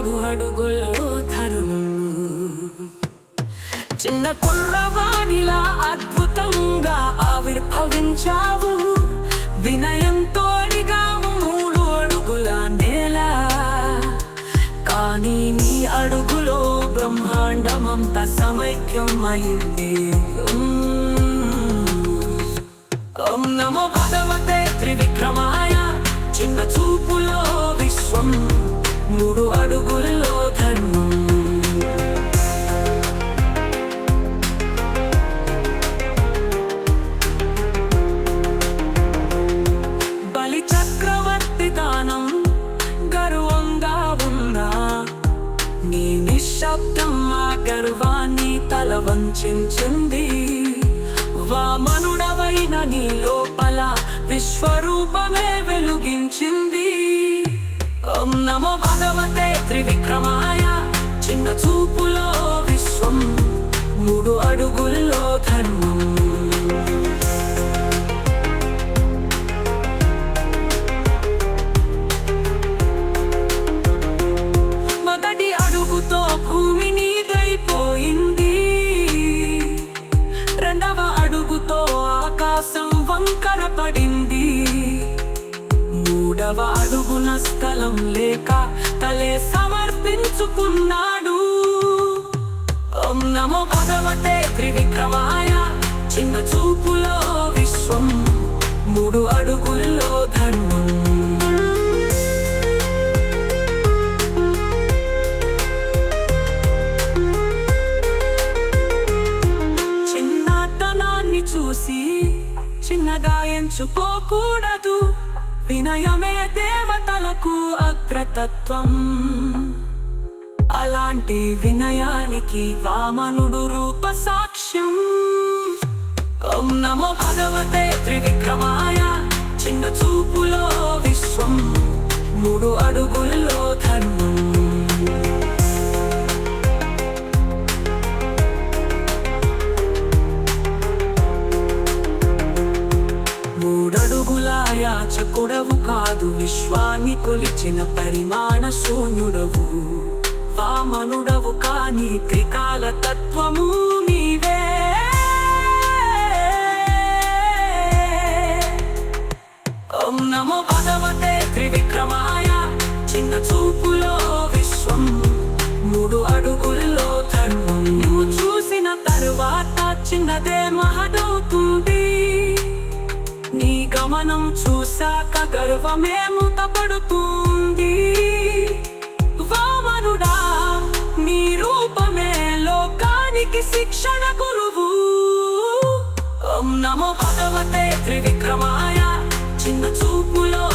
మూడు అడుగుల్లో తరుము చిన్న కుర్రవాణిలా అద్భుతంగా ఆవిర్భవించావు. వినయంతో మూడు అడుగుల నేల. కానీ నీ అడుగులో బ్రహ్మాండమంత సమైక్యం అయింది ఓం నమో భగవతే త్రివిక్రమా. నీ నిశ్శబ్దం ఆ గర్వాన్ని తల వంచింది వామనుడవైన నీ లోపల విశ్వరూపమే వెలుగించింది. ఓం నమో భగవతే త్రివిక్రమాయ చిన్న చూపులో విశ్వం వంకర పడింది మూడవ అడుగున స్థలం లేక తలే సమర్పించుకున్నాడు. ఓం నమో భగవతే త్రివిక్రమాయ చిన్న చూపులో చిన్నగా ఎంచుకోకూడదు. వినయమే దేవతలకు అగ్రతత్వం. అలాంటి వినయానికి వామనుడు రూప సాక్ష్యం ఓం నమో భగవతే త్రివిక్రమాయ చిన్న చూపులో విశ్వం. మూడు అడుగుల్లో యాచకుడవు కాదు విశ్వాన్ని కొలిచిన పరిమాణ శూన్యుడవు. వామనుడవు కాని త్రికాల తత్వము నీవే. ఓం నమో భగవతే త్రివిక్రమాయ చిన్న చూపులో మనం చూశాక గర్వమే మూతపడుతుంది. వామనుడా నీ రూపమే లోకానికి శిక్షణ గురువు. ఓం నమో భగవతే త్రివిక్రమాయ చిన్న చూపులో